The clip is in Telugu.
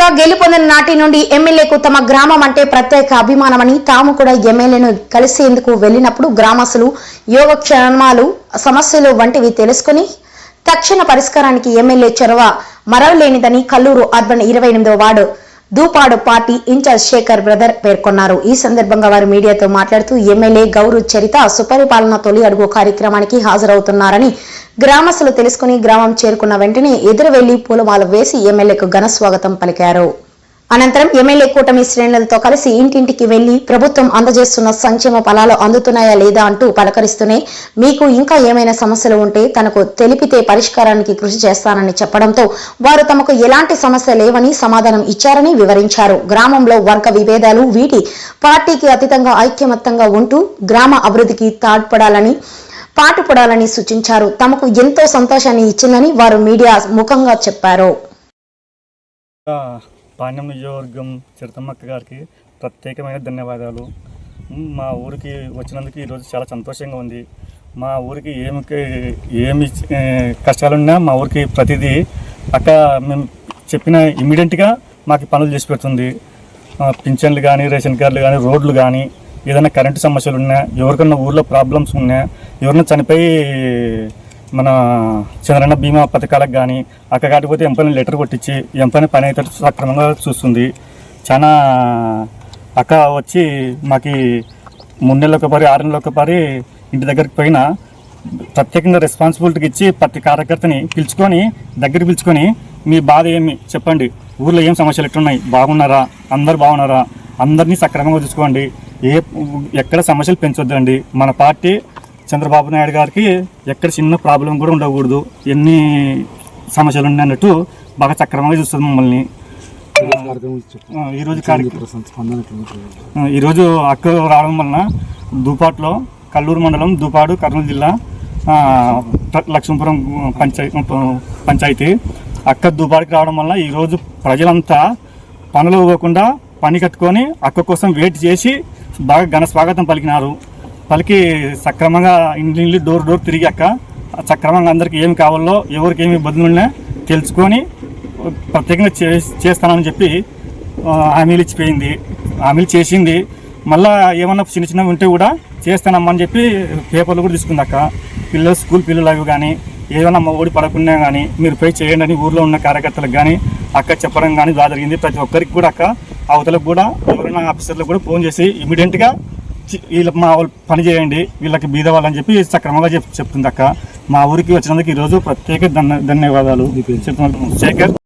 ఎమ్మెల్యేగా గెలుపొందిన నాటి నుండి ఎమ్మెల్యేకు తమ గ్రామం అంటే ప్రత్యేక అభిమానమని తాము కూడా ఎమ్మెల్యేను కలిసేందుకు వెళ్ళినప్పుడు గ్రామస్తులు యోగక్షేమాలు సమస్యలు వంటివి తెలుసుకుని తక్షణ పరిష్కారానికి ఎమ్మెల్యే చొరవ మరవలేనిదని కల్లూరు అర్బన్ ఇరవై ఎనిమిదవ ward Dupadu party incharge Shekhar brother పేర్కొన్నారు. ఈ సందర్భంగా వారు మీడియాతో మాట్లాడుతూ ఎమ్మెల్యే గౌరు చరిత సుపరిపాలన తొలి అడుగు కార్యక్రమానికి హాజరవుతున్నారని గ్రామస్తులు తెలుసుకుని గ్రామం చేరుకున్న వెంటనే ఎదురు వెళ్ళి పూలమాల వేసి ఎమ్మెల్యేకు ఘన స్వాగతం పలికారు. అనంతరం ఎమ్మెల్యే కూటమి శ్రేణులతో కలిసి ఇంటింటికి వెళ్ళి ప్రభుత్వం అందజేస్తున్న సంక్షేమ ఫలాలు అందుతున్నాయా లేదా అంటూ పలకరిస్తూనే మీకు ఇంకా ఏమైనా సమస్యలు ఉంటే తనకు తెలిపితే పరిష్కారానికి కృషి చేస్తానని చెప్పడంతో వారు తమకు ఎలాంటి సమస్య లేవని సమాధానం ఇచ్చారని వివరించారు. గ్రామంలో వర్గ విభేదాలు వీటి పార్టీకి అతీతంగా ఐక్యమత్తంగా ఉంటూ గ్రామ అభివృద్ధికి తాడ్పడాలని పాటుపడాలని సూచించారు. తమకు ఎంతో సంతోషాన్ని ఇచ్చిందని వారు మీడియా ముఖంగా చెప్పారు. పాణ్యం నియోజకవర్గం చిరతమ్మక్క గారికి ప్రత్యేకమైన ధన్యవాదాలు. మా ఊరికి వచ్చినందుకు ఈరోజు చాలా సంతోషంగా ఉంది. మా ఊరికి ఏమి ఏమి కష్టాలున్నా మా ఊరికి ప్రతిదీ అక్క మేము చెప్పిన ఇమీడియట్గా మాకు పనులు చేసి పెడుతుంది. పింఛన్లు కానీ రేషన్ కార్డులు కానీ రోడ్లు కానీ ఏదైనా కరెంటు సమస్యలు ఉన్నా ఎవరికన్నా ఊర్లో ప్రాబ్లమ్స్ ఉన్నా ఎవరైనా చనిపోయి మన చంద్రన్న బీమా పథకాలకు కానీ అక్క కాకపోతే ఎంపైన లెటర్ కొట్టించి ఎంపైన పని అయితే సక్రమంగా చూస్తుంది. చాలా అక్క వచ్చి మాకు మూడు నెలలకు పరి ఆరు నెలలకు పరి ఇంటి దగ్గరికి పోయిన ప్రత్యేకంగా రెస్పాన్సిబిలిటీకి ఇచ్చి ప్రతి కార్యకర్తని పిలుచుకొని దగ్గర పిలుచుకొని మీ బాధ ఏమి? చెప్పండి. ఊర్లో ఏం సమస్యలు ఎట్లున్నాయి? బాగున్నారా? అందరు బాగున్నారా? అందరినీ సక్రమంగా చూసుకోండి. ఏ ఎక్కడ సమస్యలు పెంచొద్దండి. మన పార్టీ చంద్రబాబు నాయుడు గారికి ఎక్కడ చిన్న ప్రాబ్లం కూడా ఉండకూడదు. ఎన్ని సమస్యలు ఉన్నాయి అన్నట్టు బాగా చక్రంగా చూస్తుంది మమ్మల్ని. ఈరోజు ఈరోజు అక్క రావడం వలన దూపాట్లో కల్లూరు మండలం దూపాడు కర్నూలు జిల్లా లక్ష్మీపురం పంచాయతీ పంచాయతీ. అక్క దూపాడికి రావడం వల్ల ఈరోజు ప్రజలంతా పనులు పోకుండా పని కట్టుకొని అక్క కోసం వెయిట్ చేసి బాగా ఘన స్వాగతం పలికినారు. పలికి సక్రమంగా ఇంటి ఇంటి డోర్ డోర్ తిరిగి అక్క సక్రమంగా అందరికి ఏమి కావాలో ఎవరికి ఏమి ఇబ్బందులు ఉన్నా తెలుసుకొని ప్రత్యేకంగా చే చేస్తానని చెప్పి హామీలు ఇచ్చిపోయింది. హామీలు చేసింది. మళ్ళా ఏమన్నా చిన్న చిన్నవి ఉంటే కూడా చేస్తానమ్మని చెప్పి పేపర్లు కూడా తీసుకుంది అక్క. పిల్లలు స్కూల్ పిల్లలు అవి కానీ ఏదైనా మా ఓడి పడకుండా కానీ మీరు పోయి చేయండి అని ఊర్లో ఉన్న కార్యకర్తలకు కానీ అక్క చెప్పడం కానీ బాగా జరిగింది. ప్రతి ఒక్కరికి కూడా అక్క అవతలకు కూడా ఎవరైనా ఆఫీసర్లకు కూడా ఫోన్ చేసి ఇమీడియట్గా వీళ్ళ మా వాళ్ళు పని చేయండి వీళ్ళకి బీద వాళ్ళని చెప్పి సక్రమంగా చెప్ చెప్తుంది అక్క. మా ఊరికి వచ్చినందుకు ఈరోజు ప్రత్యేక ధన్య ధన్యవాదాలు. చెప్తున్నాను శేఖర్.